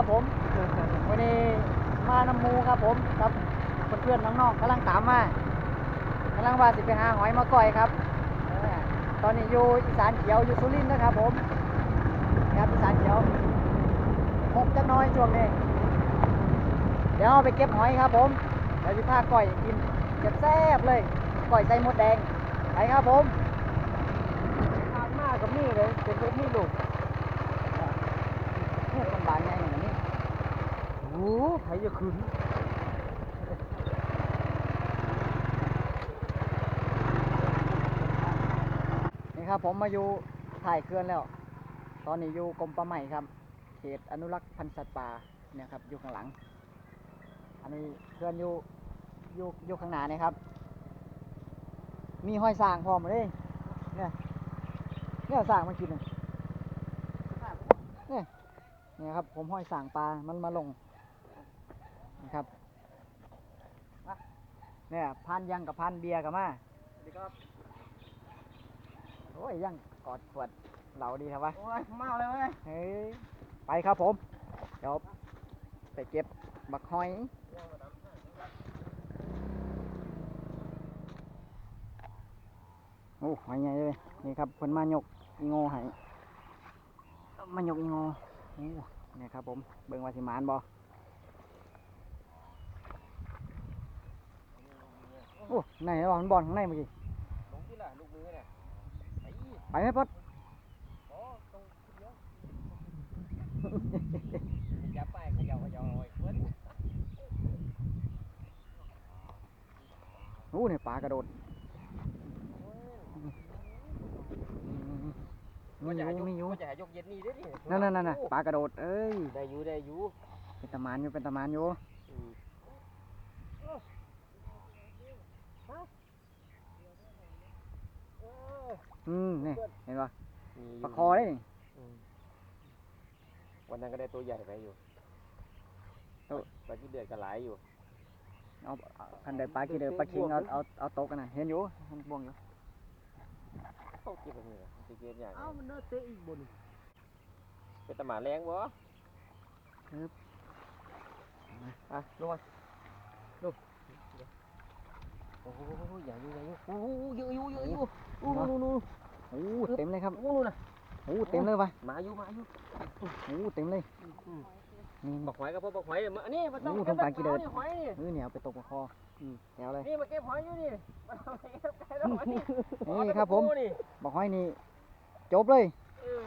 ครับผมวันนี้มานำหมูครับผมครับเพื่อนๆน้องๆกำลังตามมากำลังว่าสิไปหาหอยมาก่อยครับเออตอนนี้อยู่อีสานเขียวอยู่สุรินทร์นะครับผมครับอีสานเขียวหกจักหน้อยช่วงนี้เดี๋ยวเอาไปเก็บหอยครับผมเดี๋ยวจะพาก่อยกินแซ่บๆเลยก่อยใส่มดแดงไปครับผมทานมากกับนี่เลยเป็นพวกนี่ลูกโอ้คนบานใหญ่เหมื อนนี้โอ้ใครจะขึ้นนี่ครับผมมาอยู่ถ่ายเขื่อนแล้ว ตอนนี้อยู่กรมป่าไม้ครับ เขตอนุรักษ์พันธุ์สัตว์ป่าเนี่ยครับอยู่ข้างหลัง อันนี้เขื่อนอยู่อยู่อยู่ข้างหน้านี่ครับ มีห้อยสางพร้อมเลยเนี่ยเนี่ยสางมากินเลยเนี่ยเนี่ยครับผมห้อยสังปลา มันมาลงนะครับ เนี่ยพันยังกับพันเบียร์กับมาสวัสดีครับโอ้ยยังกอดขวดเหลาดีครับวะโอ้ยเมาเลยเว้ยเฮ้ยไปครับผม เดี๋ยวไปเก็บบักหอยโอ้หอยใหญ่เลยนี่ครับคนมายกอีโง่ให้มายกอีโง่โอ้เนี่ยครับผมเบิ่งว่าสิหมานบ่ โอ้ไหนระหว่างมันบอลข้างในเมื่อกี้ลงที่ละลูกมือเนี่ยไอ้ไปไหมพอดโอ้ตรงเดียวจับไปเขย่าเขย่าหน่อยเพิ่นโอ้เนี่ยปลากระโดดว่ามีจะอหายู่ยกมีอยู่ว่าจะหายกเย็นนี่เด้ดินั่นนั่นนั่นน่ะปลากระโดดเอ้ยได้อยู่ได้อยู่เป็นตะมานอยู่เป็นตะมานอยู่ อืมอืมนี่เห็นปะมีปลาคอได้นี่อืมวันนั้นก็ได้ตัวใหญ่ไปอยู่เออปลาที่เดือดก็หลายอยู่ เอาเอาคันเดินปลากี่เดินปลาคิงเอาเอาเอาโต๊ะกันนะเห็นอยู่มันบ่วงอยู่เขาเก็บแบบนี้เหรอสิเก็บอย่างเอ้ามันเนื้อเตะอีกบนเป็นตะหมาแรงบ่ อะลงมาลงโอ้โหใหญ่อยู่ใหญ่อยู่โอ้โหเยอะอยู่เยอะอยู่โอ้โหนู่นนู่นโอ้เต็มเลยครับโอ้โหนู่นน่ะโอ้เต็มเลยปะมาอยู่มาอยู่โอ้เต็มเลยอืมนี่บักหอยกับพ่อบักหอยมาอันนี้มาต้องโอ้เก็บต้องการกี่เดือนนี่หอยนี่นี่เนี่ยเอาไปตกปลาคออืมแถวเลยนี่มาเก็บหอยอยู่นี่มาทำอะไรเก็บไก่แล้วหอยนี่นี่ครับผมโอ้นี่บอกให้นี่จบเลยเออ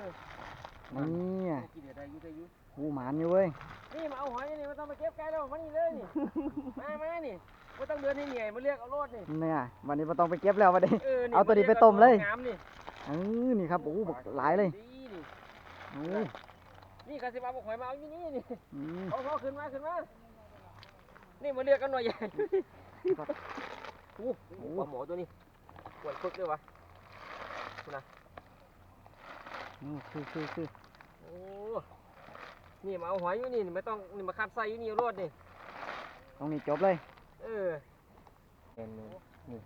นี่อะกินเดี๋ยวได้อยู่ได้อยู่โอ้หมานอยู่เว้ยนี่มาเอาหอยนี่มาต้องมาเก็บไก่แล้วมานี่เลยนี่มามานี่ ไม่ต้องเดินให้เหนื่อยมาเรียกเอารถนี่เนี่ยวันนี้ไม่ต้องไปเก็บแล้ววันนี้ เออนี่เอาตัวนี้ไปต้มเลยงามนี่เออนี่ครับโอ้บักหลายเลยดีนี่โอ้นี่กระสิบเอาบักหอยมาเอาอยู่นี่นี่อืมเอาเขาขึ้นมาขึ้นมา นี่มาเรียกกันหน่อยใหญ่โอ้โหปลาหมอตัวนี้ปวดฟึกเลยวะอืมคือคือคือโอ้นี่มาเอาหอยอยู่นี่ไม่ต้องนี่มาคัดไส้อยู่นี่เอารถนี่ตรงนี้จบเลย เออเป็นนี่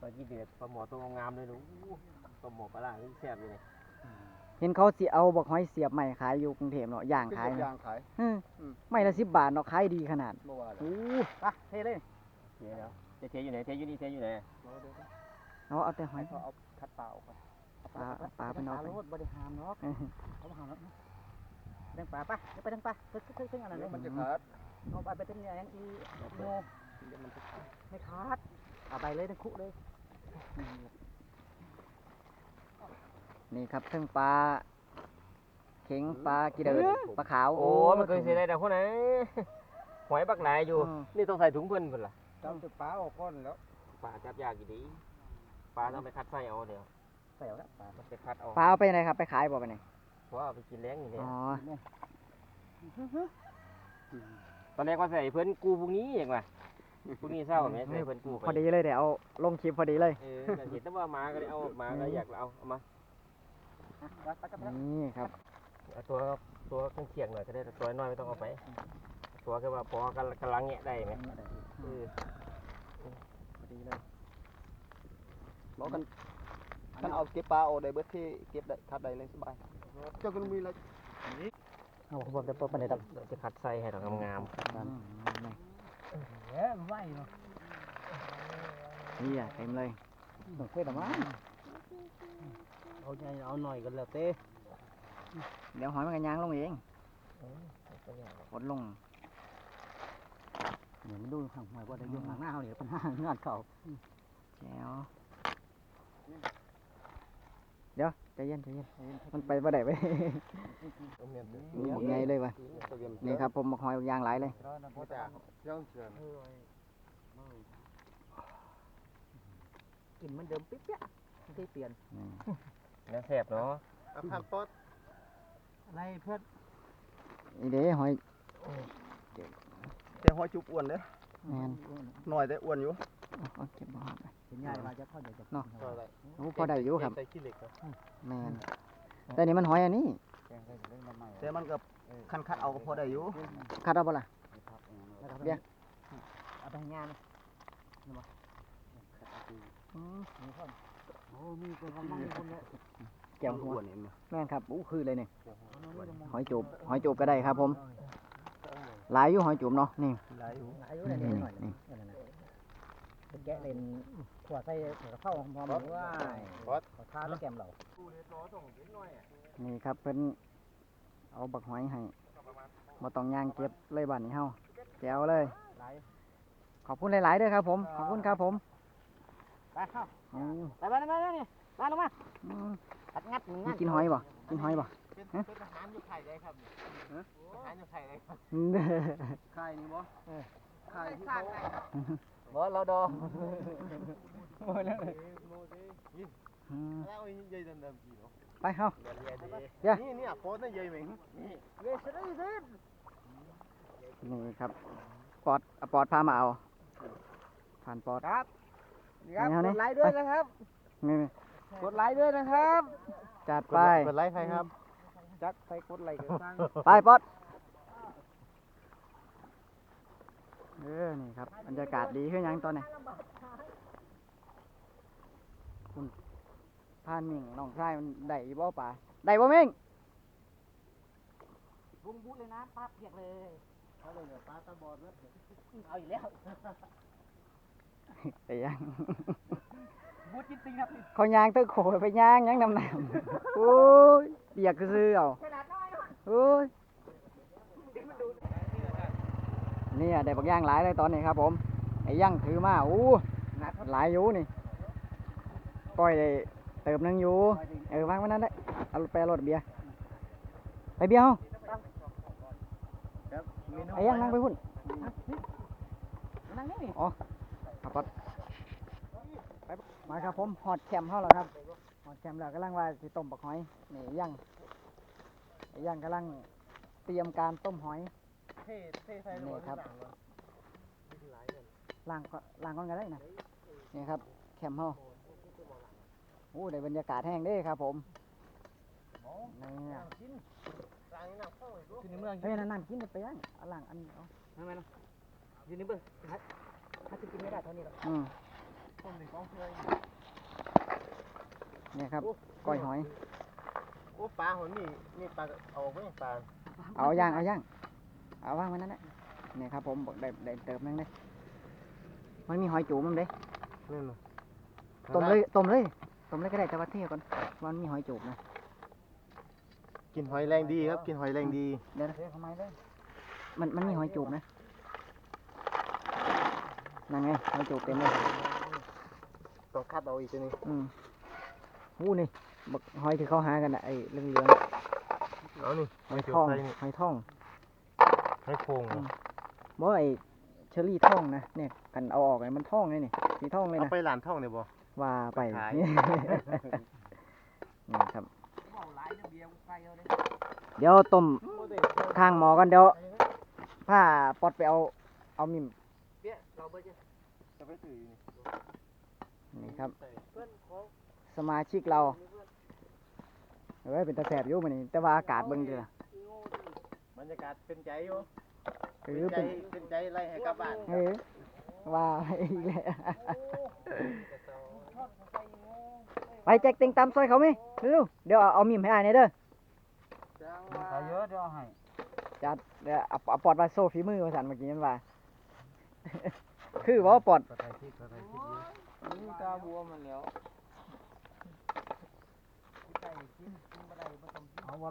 ปลาจีเด็ดปลาหมอตัวงามเลยลูกปลาหมอปลาล่าที่แซ่บเลยนี่เห็นเขาสิเอาบักห้อยเสียบใหม่ขายอยู่กรุงเทพเนาะย่างขายยาเนาะงขายเออไม่ละสิบบาทเนาะขายดีขนาดเมื่อวานโอ้ปะเทเลยเดี๋ยวแล้วจะเทอยู่ไหนเทอยู่นี่เทอยู่ไหนเอาเอาแต่หอยเอาคัดเปล่าไปปลาปลาไปเนอกโลดบริหารเนาะเออเขาหามแล้วเลี้ยงปลาปะเดี๋ยวไปเลี้ยงปลาเพิ่งเพิ่งอะไรเนี่ยยวมันจะขาดเอาไปไปเป็นอย่างอีโม เดี๋ยวมันจะขาดไม่ขาดเอาไปเลยทั้งคุเลย นี่ครับทั้งปลาเข็งปลากีเดินปลาขาวโอ้มันเคยเสียได้แต่คนไหนหอยบักไหนอยู่อืมนี่ต้องใส่ถุงเพิ่นเพิ่นล่ะจำจะปลาออกก้อนแล้วปลาจับยากอยู่ดีปลาต้องไปคัดไส้เอาเดี๋ยวใส่เอาละปลามันไปคัดเอาปลาเอาไปไหนครับไปขายบ่ไปไหนเพราะว่าเอาไปกินแล้งอยู่เนี่ยอ๋อตอนแรกว่าใส่เพิ่นกูพวกนี้เองว่ะ พวกนี้เศร้าไหมใส่เพิ่นกูไปพอดีเลยเดี๋ยวเอาลงคลิปพอดีเลยเออแต่เห็นแต่ว่ามาก็เลยเอามาก็อยากเอาเอามานี่ครับเอาตัวตัวเครื่องเคียงหน่อยก็ได้แต่ตัวน้อยไม่ต้องเอาไป ตัวแค่ว่าพอกำลังกำลังแงะได้ไหมเออพอดีเลยบอกกันท่านเอาเก็บปลาออกได้เบิดที่เก็บได้คัดได้เลยสบายเจ้าก็มีอะไรเอาผมจะเปิดปันเด็ดเราจะคัดไส้ให้เรางาม เอ๊ะไหวเนาะนี่อะเต็มเลยเพื่อนมาเอาใหญ่เอาหน่อยกันแล้วเต้เดี๋ยวหอยมันกันยางลงเองกดลงเดี๋ยวมันดูข้างหอยว่าได้ยุ่งหลังหน้าเขาเดี๋ยวเป็นห้างงานเขาแจ๋ว เดี๋ยวใจเย็นใจเย็นมันไปบ่ได้ไปหมกใหญ่เลยว่ะนี่ครับผมหมกหอยยางหลายเลยกินมันเดิมปิ๊บเนี่ยไม่ได้เปลี่ยนอืมๆแล้วแสบเนาะพันปอดอะไรเพื่อนนี่เด้หอยแต่หอยจุกอ้วนเด้อแมนหน่อยแต่อ้วนอยู่เอาเอาเก็บบ่หอดไป เป็นใหญ่มาจะเข้าเดี๋ยวจะเนาะโอ้พอได้อยู่ครับ ใส่ขี้เหล็กครับแมนแต่นี่มันหอยอันนี้แต่มันกับคันคัดเอาก็พอได้อยู่คัดเอาบ่ล่ะ เดี๋ยว เอาไปงานอืมโอ้มีคนกำลังคนเนี่ยแก้วหัวอ้วนเห็นไหมแม่นครับอู้คือเลยเนี่ยหอยจูบหอยจูบก็ได้ครับ ผม หลายอยู่หอยจูบเนาะนี่ หลายอยู่อายุได้นิดหน่อยนี่แกะเลน ขวดใส่กระเพราพร้อมๆว่าขอทาแล้วแกมเรานี่ครับเพิ่นเอาบักหอยให้บ่ต้องย่างเก็บเลยบัดนี้เฮาแจ๋วเลยขอบคุณหลายๆเด้อครับ ผม ขอบคุณครับผมไปเข้าอืมไปบ้านไปบ้านนี่บ้านลงมาอืมตัดงัดหนึ่งนี่งัดกินหอยบ่กินหอยบ่ เป็นเป็นทหารอยู่ไข่ได้ครับทหารอยู่ไข่ได้ครับ ไข่นี่บ่ไข่ที่เขา บ่เราดออืมแล้วใหญ่ดำๆกี่เนาะไปเฮาเดี๋ยวนี่นี่โพสต์ใหญ่เหม่งนี่เวสได้เด้นี่ครับปอดเอาปอดพามาเอา ผ่านปอดครับครับกดไลค์ด้วยนะครับนี่นี่กดไลค์ด้วยนะครับ จัดไปกดไลค์ใครครับ จักใครกดไลค์กันบ้างไปปอด เออ นี่ครับบรรยากาศดีขึ้นยังตอนนี้คุณพานมิ่งน้องชายมันได้อีบ่ป่าได้บ่มิ่งบุ้งบุ้เลยนะป้าเปียกเลยเขาเลยป้าตาบอดแล้วเอาอีกแล้วไปยังบูดจริงๆครับเขายางเตอโขไปย่างยังนำน้ำโอ้ยเปียกซื้อๆเอาโอ้ย นี่อะได้บักย่างหลายเลยตอนนี้ครับผมไอ้ย่างถือมาอู้หลายอยู่นี่ปล่อยได้เติมหนึงอยู่เออวางไว้นั่นได้เอาไปเอารถเบียร์ไปเบียร์เฮาไอ้ย่างนั่งไปพุ่นนั่งนี่อ๋อครับปอดไปมาครับผมหอดแคมป์เฮาแล้วครับหอดแคมป์แล้วกำลังว่าสิต้มบักหอยนี่ย่างไอ้ย่างกำลังเตรียมการต้มหอย เท่เท่ใส่นี่ครับล้างก็ล้างก่อนก็ได้นะนี่ครับ แคมป์เฮาโอ้ได้บรรยากาศแห้งเด้ครับ ผมนี่อะที่ในเมืองเฮ้ยนั่นนั่นกินไปย่างเอาล้างอันเอาทำไมนะอยู่ในเมืองถ้าจะกินไม่ได้เท่านี้หรอกอืมต้มหนึ่งของเคยนี่ครับก้อยหอยโอ้ปลาหัวนี่นี่ปลาเอาไว้ปลาเอาย่างเอาย่าง เอาวางไว้นั่นแหละนี่ครับผมบอกได้ได้เติมนั่นเลยมันมีหอยจูบมันเด้นี่นะต้มเลยต้มเลยต้มเลยก็ได้แต่ว่าเที่ยวก่อนมันมีหอยจูบนะกินหอยแรงดีครับ กินหอยแรงดีเดี๋ยวนะทำไมเลยมันมันมีหอยจูบนะนั่นไงหอยจูบเต็มเลยต้องคัดเอาอีกทีนี้อืมวู้นี่บักหอยที่เขาหากันน่ะไอ้เหลืองเอานี่ๆหอยทองหอยทอง ให้โคงบ่ไอ้เชอรี่ทองนะเนี่ยกันเอาออกไอ้มันทองเลยนี่สีทองเลยเอานะไปหลานท่องเนี่ยบ่ ว่าไปขายนี่นี่ครับเดี๋ยวต้มข้างหมอกันเดี๋ยวผ้าปอดไปเอาเอามิมเปี้ยเราเบอร์จะจะไปถือนี่นี่ครับเพื่อนของสมาชิกเราเอ้ยเป็นตาแสบอยู่มันนี่แต่ว่าอากาศเบิ่งเด้อ บรรยากาศเป็นใจอยู่เอเป็นอใจเป็นเป็นใจไล่ให้กลับบ้านเออว่าอีกแล้วไปแจ็คเต็งตามซอยเขาไหมเร็วๆเดี๋ยวเอาเอามิมให้อายหน่อยเด้อขายเยอะเดี๋ยวให้จัดเดี๋ยวเอาเอาปอดมาโซ่ฝีมือมาสั่นเมื่อกี้นั่นว่า คือว่าปอดกระไทยที่กระไทยที่เยอะนี่ตาบัวมันแล้ว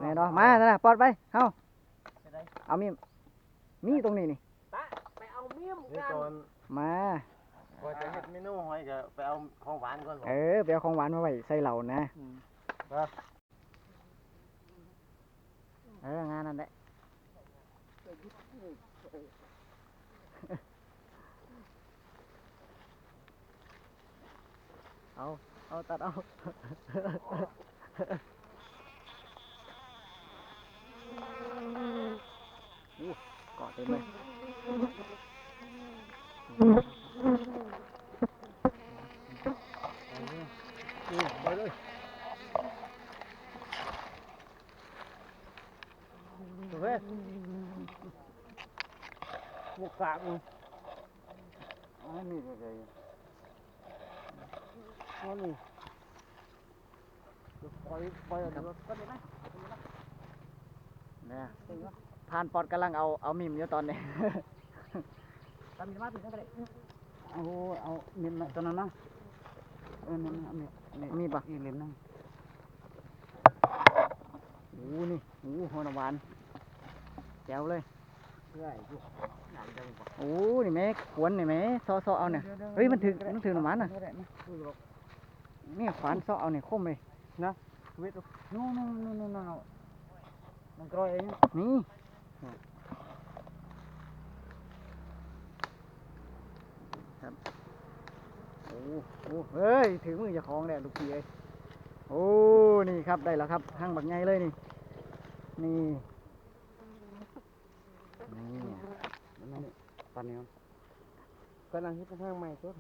แน่เนาะมานั่นน่ะปอดไปเฮา เอามีดมีตรงนี้นี่ไปเอาเมี่ยมนี่กันก่อนมา ก่อนจะเฮ็ดเมนูหอยก็ไปเอาของหวานก่อนบ่เออไปเอาของหวานมาไว้ใส่เหล่านะครับเอองานนั่นแหละเอา เอาตัดเอา เกาะเต็มเลยนี่ไปเลยเฮ้ยบวกกากมึงอันนี้ก็ได้เอานี่ปล่อยปล่อยเอาเดี๋ยวก็ได้ไหมเนี่ย พานปอดกำลังเอาเอามิมอยู่ตอนนี้ ทำมีมาถึงกันเลยเอาเอาเม็ดมาตอนนั้นนะเออนั่นเอาเม็ดเม็ดมีปะอีเล่มนึงโอ้นี่โอ้หัวหน้ำหวานแจ๋วเลยเพื่อให้อยู่งานได้บ่โอ้นี่แม่ขวนนี่แม่ซอซอเอาเนี่ยเฮ้ยมันถึงมันถึงหน้ำหวานน่ะได้นะดูหรอกนี่ขวานซอเอาเนี่ยคมเลยเวทนู่นนู่นนู่นนู่นเอามันกรอยเองนี่ ครับโอ้โอ้เฮ้ย ถือมือจะคล้องแหล้วลูกพี่เอ้ยโอ้ นี่ครับ ได้แล้วครับห้างบักไงเลยนี่ นี่นี่นั่นนี่ปานนี้กำลังเฮ็ดทางใหม่ตัว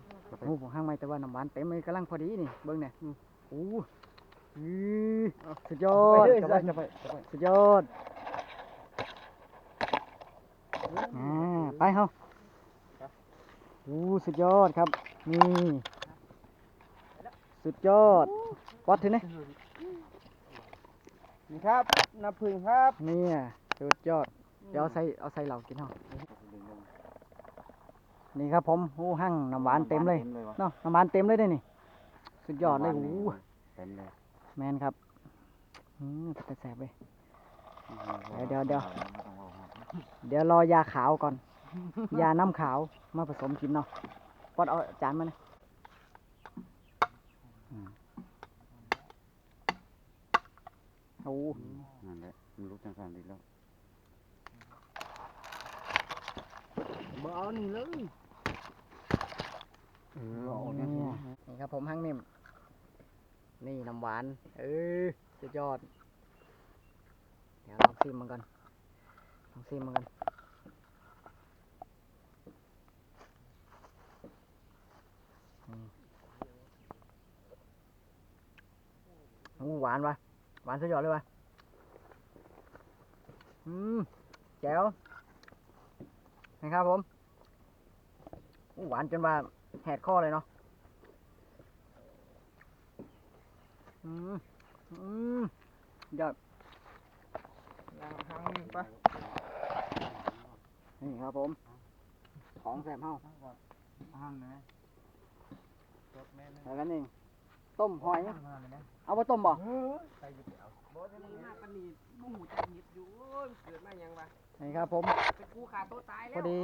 โอ้ผมห้างไม่แต่ว่าน้ำหวานเต็มเลยกำลังพอดีนี่ เบิ้งเนี่ยอืมโอ้อือสุดยอดไปจะไปจะไปสุดยอด อ่าไปเฮาโอ้สุดยอดครับ นี่ สุดยอดวัดถึงนี่นี่ครับน้ำผึ้งครับเนี่ยสุดยอด เดี๋ยวเอาใส่เอาใส่เหล่ากินเฮานี่ครับผมโอ้หั่งน้ำหวานเต็มเลยเนาะน้ำหวานเต็มเลยเด้อนี่ สุดยอดเลยโอ้เต็มเลยแมนครับอืมแต่แสบเลยเดี๋ยวเดี๋ยวเดี๋ยว รอยาขาวก่อน ยาน้ำขาวมาผสมกินเนาะปอดเอาจานมานะอืมโอ้นั่นแหละมันรู้จังสันดีแล้วบ่เอานี่เลยเออเอาเนี่ยนี่ครับผมหั่งนิ่ม นี่น้ำหวาน เออสุดยอด เดี๋ยวลองซิมมันก่อนลอง ซิมมันก่อนอืมโอ้หวานวะหวานสุดยอดเลยวะอืมแจ๋วนะครับผมอู้หวานจนว่าแหดคอเลยเนาะอืมอืมยอดทางนี้ปะ นี่ครับผม ของแสบเฮาทางไหนใส่กันเอง ต้มหอยทางไหนเอาไปต้มบ่ใส่อยู่เดี๋ยวบ่จะมีมาปานนี้บ่หูจักนิดอยู่โอ้ยเกิดมาหยังวะนี่ครับผมเป็นกูขาตัวตายพแล้อวดี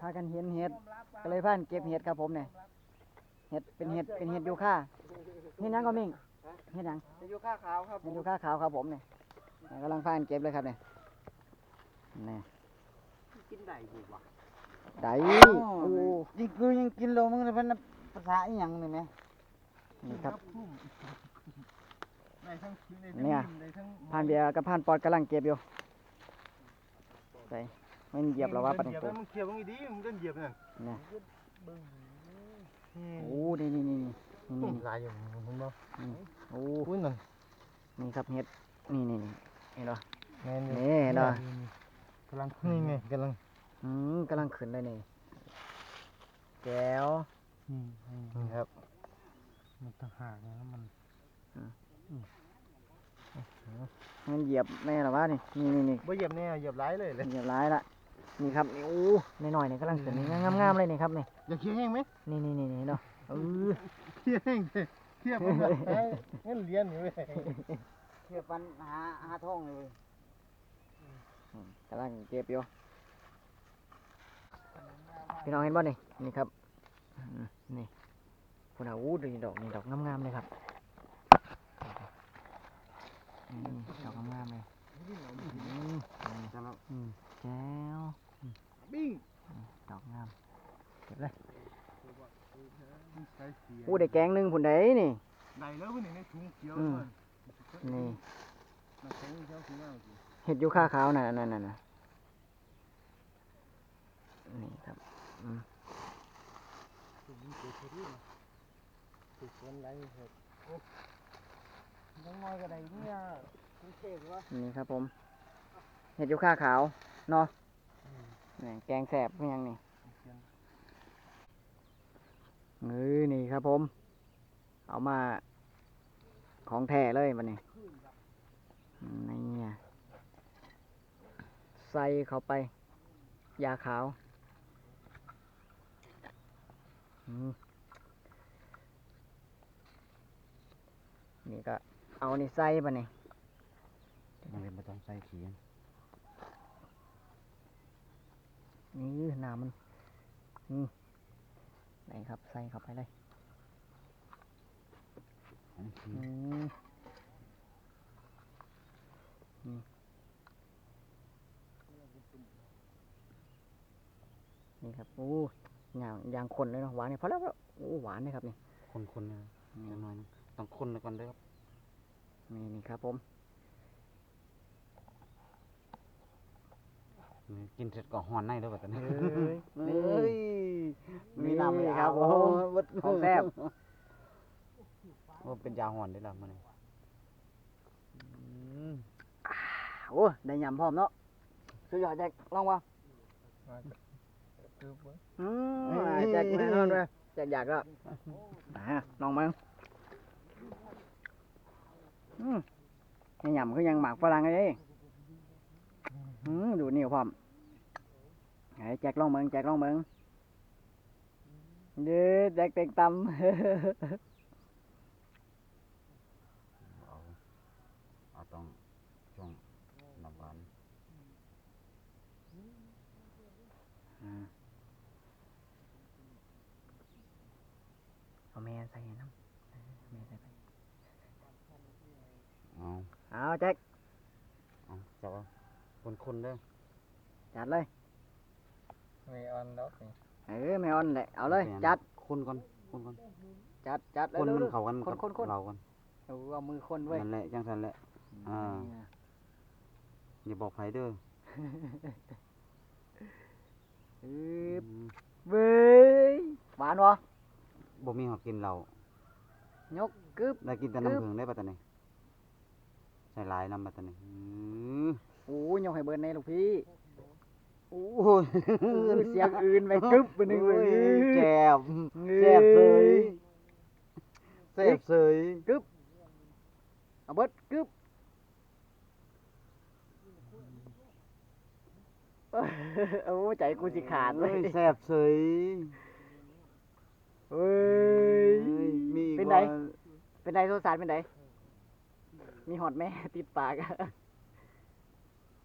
พากันเห็นเห็ดก็เลยพากันเก็บเห็ดครับผมเนี่ยเห็ดเป็นเห็ดเป็นเห็ดยูคาเห็ดหยังก็มิ่งเห็ดหยังจะอยู่ข้าขาวครับเห็ดยูคาขาวครับผมเนี่ยเนี่ยกำลังพากันเก็บเลยครับเนี่ยนี่ กินได้อยู่วะไดโอ้ยิ่งคือยังกินโลมึงเป็นภาษาอีหยังนี่แม่นี่ครับได้ทั้งกินได้เนี่ยได้ทั้งพานเบียร์กับพานปอดกำลังเก็บอยู่ใส่ไม่เหยียบแล้วว่าปะเนี่ยมึงเขียบมึงดีมึงเดินเหยียบนั่นเนี่ยโอ้นี่นี่นี่นี่นี่นี่ลายอยู่มึงบ่โอ้อุ้ยนั่นนี่ครับเห็ดนี่นี่นี่เห็นเหรอแม่นนี่เห็นเหรอ กำลังนี่ไงกำลังอืมกำลังขึ้นเลยนี่แก้วนี่ครับ มันต่างหากนะมันมันเหยียบแม่หรอวะนี่นี่นี่นี่บ่เหยียบแน่เหยียบหลายเลยเลยเหยียบร้ายละนี่ครับนี่โอ้ในหน่อยๆนี่กำลังเกิดนี่งามๆเลยนี่ครับนี่อย่าเคี้ยวแห้งไหมนี่นี่นี่นี่เนาะเออเคี้ยวแห้งเลยเคี้ยวผมแบบเอ้ยงั้นเรียนอยู่เว้ยเทียบปันหาหาท้องเลย กำลังเก็บอยู่พี่น้องเห็นบ่นี่นี่ครับอืมนี่พุ่นอาวูดนี่ดอกนี่ดอกงามๆเลยครับนี่ดอกงามๆเลยอืมอืมอืมแจ้วบิ้งดอกงามเก็บเลยใส่เสียอู้ได้แกงหนึงผุนไดนี่ไหนแล้ววันนี้ในถุงเขียวอืมมันนี่มันแข็ง เขียวสีงามสิเห็ดยูค่าขาวน่ะนั่นน่ะน่ะนี่ครับอืมถุงนี้เกิดที่นี่ถุงคนไรเห็ดโอ้ยังน้อยก็ได้เนี่ยถุงเทพวะนี่ครับผม เห็ดยูค่าขาวเนาะนี่แกงแสบเป็นยังนี่เออนี่ครับผม เอามาของแท้เลยมันนี่นี่อะ ใส่เข้าไป ยาขาวอืมนี่ก็เอานี่ใส่ปะนี่ยังเป็นไม่ต้องใส่เขียนนี่น้ำมันอืมไหนครับ ใส่เข้าไปเลยของเขียอืนม นี่ครับโอ้ยางยางคนเลยเนาะหวานนี่พอแล้วพอแล้วโอ้หวานเลยครับนี่คนๆนะจังหน่อยนึงต้องคนก่อนเด้อครับนี่นี่ครับ ผมนี่กินเสร็จก็หอนในเด้อบัดนี้นี่มีนี่น้ำไหมครับผม ของแซ่บโอ้เป็นยาหอนได้ละมื้อนี้โอ้ได้ยำพร้อมเนาะ สุดยอดแจ็คลองวะคือเบิ่งอืมแจ็คแน่นอนเลยแจ็คอยากก็อ่าลองมั้งอืมให้ยำคือยังหมักฝรั่งเลยอืมดูนิ้วพร้อมไอ้แจ็คลองเมืองแจ็คลองเมืองเด้อแจ็คเต็งตำ เอาเอาต้องช่วงน้ำหวาน อืม เอาแม่ใส่น้ำเออแม่ใส่ไปเอาเอาแจ็คเอาจับเอาคนๆเด้อจัดเลยไม่ออนดอกนี่เออไม่อ่อนแหละเอาเลยแม่นจัดคนก่อนคนก่อนจัดจัดคนร็วมันๆเข้ากันคนกับคนคนเราก่อนเอาเอามือคนด้วยนั่นแหละจังซั่นแหละอ่าอย่าบอกไผเด้ออืบอืมเว้ยหวานวะ บ่มีหอกกินเหล้ายกกึบได้กินแต่กึ๊น้ำบผึ้งได้ปัตตานีใส่หลายน้ำปัตตานีอือโอ้ยยกให้เบิร์นในลูกพี่โอ้ยอื้อเสียงอื่นไปกึบไปหนึ่งเลยแซ่บเอ้ยแซ่บเสยแซ่บเสยเอาเบิร์ดกึบโอ้ใจกูสิขาดเลเอ้ยยแซ่บเสย เฮ้ยเอ้ย มีอีกเป็นไง ว่าเป็นไงโทรสารเป็นไงมีหอดแม่ ติดปาก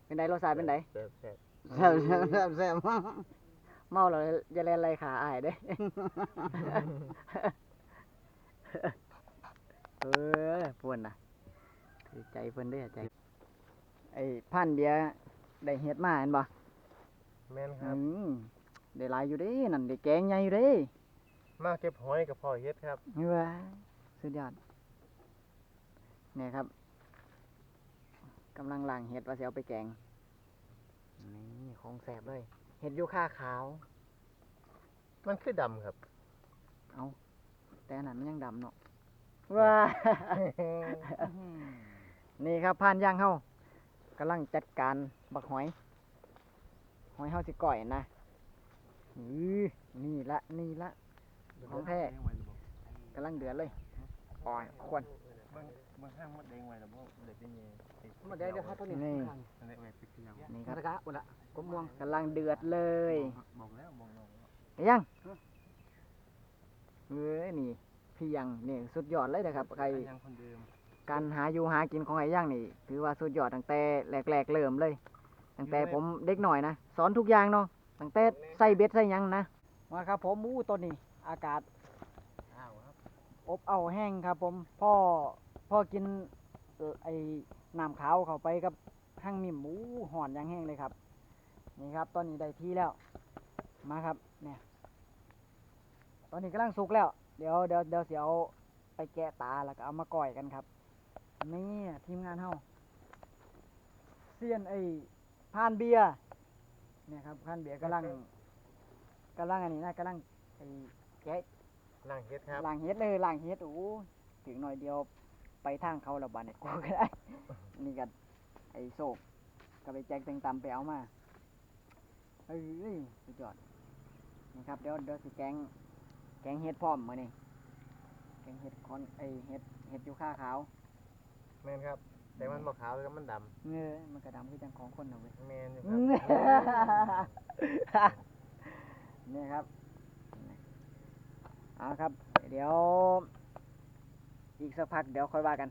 เป็นไงโทรสารเป็นไงแซ่บแซ่บแซ่บแซ่บแซ่บแซ่บเมาแล้วอย่าแลนไรขาอายเด้ เออพวนนะดีใจเพิ่นเด้อใจ ไอ้พันเบียร์ได้เฮ็ดมาเห็นบ่แม่นคอืรับมได้หลายอยู่เด้นั่นได้แกงใหญ่อยู่เด้ มาเก็บหอยกับพ่อเฮ็ดครับนี่ว่าสุดยอดเนี่ยครับกำลังล้างเห็ดว่าสิเอาไปแกงนี่ของแสบเลย เห็ดยูคาขาว มันคือดำครับแต่อันนั้นมันยังดำเนาะว้านี่ครับผ่านย่างเฮากำลังจัดการบักหอย หอยเฮาสิก่อยนะอือนี่ละนี่ละ ของแท้กำลังเดือดเลยอ่อยควนเบิ่งเบิ่งห้างมดแดงไว้แล้วบ่ได้เป็นไงมาเดี๋ยวเดี๋ยวหาตัวนี้นี่ข้างอะไรไว้ปิดเดียวนี่คกรับระกะหมดละกบม่วงกำลังเดือดเลยบอกแล้วบอกน้องแล้วเห็นยังเอ้ยนี่พี่ยังนี่สุดยอดเลยนะครับใครยังคนเดิมการหาอยู่หากินของไอ้ย่างนี่ถือว่าสุดยอดตั้งแต่แรกๆเริ่มเลยตั้งแต่ผมเด็กหน่อยนะสอนทุกอย่างเนาะตั้งแต่ใส่เบ็ดใส่หยังนะมาครับผมอู้ต้นนี้ อากาศอ้าวครับอบเอาวแห้งครับ ผมพ่อพ่อกินเอ่อไอ้น้ำขาวเข้าไปกับหั่งมิมหมูห่อนอย่างแห้งเลยครับ นี่ครับ ตอนนี้ได้ที่แล้ว มาครับเนี่ยตอนนี้กำลังสุกแล้ว เดี๋ยวเดี๋ยวเดี๋ยวเสียวไปแกะตาแล้วก็เอามาก่อยกันครับนี่ทีมงานเฮาเซียนไอ้พานเบียร์เนี่ยครับพานเบียร์กำลังกำลังอันนี้นะกำลังไอ้ แกะล่างเฮ็ดครับล่างเฮ็ดเลยล่างเฮ็ดโอ้ถึงหน่อยเดียวไปทางเขาและบาดเนี่ยกูก็ได้ นี่กันไอ้โศกก็ไปแจกเต็งตำไปเอามาเอ้ยสุดยอดนี่ครับเดี๋ยวเดี๋ยวสิแกง แกงเฮ็ดพร้อมมานี่แกงเฮ็ดคอนไอเฮ็ดเฮ็ดยูค่าขาวแม่นครับ แต่มันบ่ขาวเลยครับมันดเงยมันกระดำคือจังของคนนะเว้ยำแม่นอยู่คอืรับมนี่ครับ เอาครับ เดี๋ยว อีกสักพักเดี๋ยวค่อยว่ากัน